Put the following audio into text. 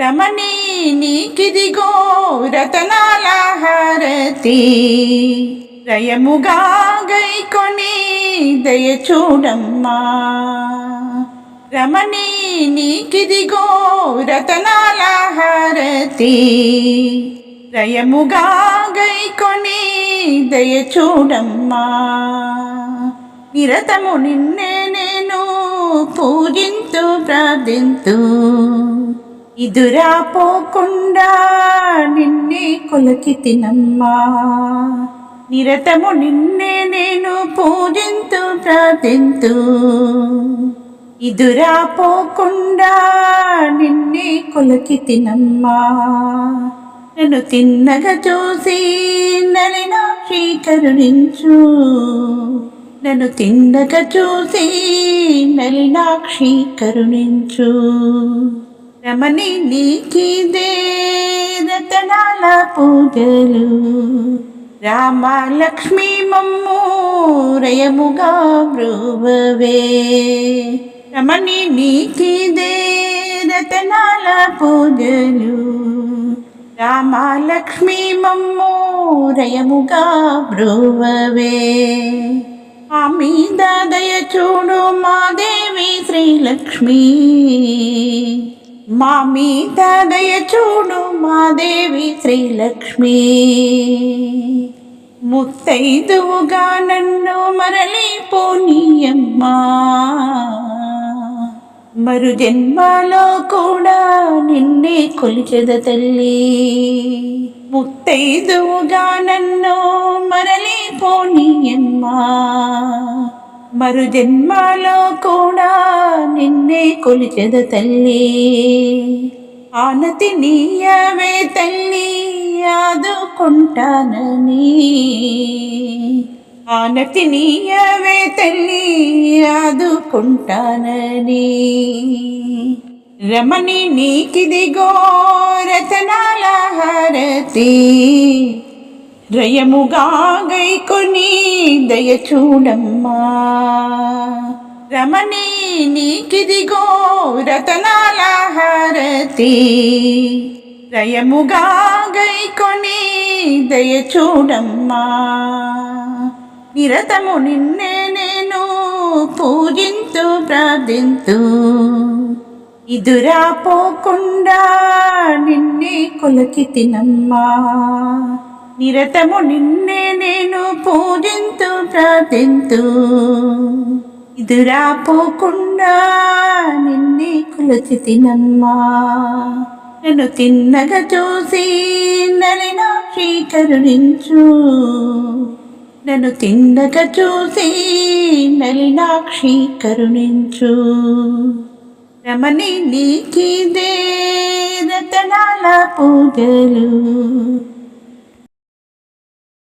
రమణి నీకిదిగో రతనాల హారతి దయముగా హారతి గైకొని దయ చూడమ్మా. రమణి నీకిదిగో రతనాల హారతి గై గైకొని దయ చూడమ్మా. నిరతము నిన్నే నేను పూజింతు ప్రార్థింతు. ఇదురా పోకుండా నిన్నే కొలకి తినమ్మా. నిరతము నిన్నే నేను పూజింతు ప్రార్థింతు. ఇదురా పోకుండా నిన్నే కొలకి తినమ్మా. నన్ను తిన్నగా చూసి నలినాక్షి కరుణించు నన్ను తిన్నగా చూసి నలినాక్షి కరుణించు రమణి నీకిదే రతనాల పూజలు. రామ లక్ష్మీ మమ్ము రయముగా బ్రువవే. రమణి నీకిదే రతనాల పూజలు. రామ లక్ష్మీ మమ్ము రయముగా బ్రువవే. ఆ మీద దయ చూడు మా దేవి శ్రీలక్ష్మి. మా మీద దయ చూడు మా దేవి శ్రీలక్ష్మి. ముత్తైదువుగా నన్ను మరలి పోనీయమ్మా మరు జన్మలో కూడా నిన్నే కొలిచెద తల్లి. ముత్తైదువుగా నన్ను మరలి పోనీయమ్మా మరు జన్మలో కూడా నిన్నే కొలిచెద తల్లి. ఆనతి నీయవే తల్లి ఆదుకుంటానని ఆనతి నీయవే తల్లి ఆదుకుంటానని రమణి నీకిదిగో రతనాల హారతి. రయముగాగై గైకొని దయ చూడమ్మా. రమణి నీకిదిగో రతనాల హారతి రయముగా గైకొని దయ చూడమ్మా. నిరతము నిన్నే నేను పూజింతు ప్రార్థింతు. ఇదురా పోకుండా నిన్నే కొలకి తినమ్మా. నిరతము నిన్నే నేను పూజింతు ప్రార్థింతు. ఇదురా పోకుండా నిన్నే కొలచి తినమ్మా నన్ను తిన్నగా చూసి నలినాక్షి కరుణించు. నన్ను తిన్నగా చూసి నలినాక్షి కరుణించు. రమణి నీకిదే రతనాల పూజలు.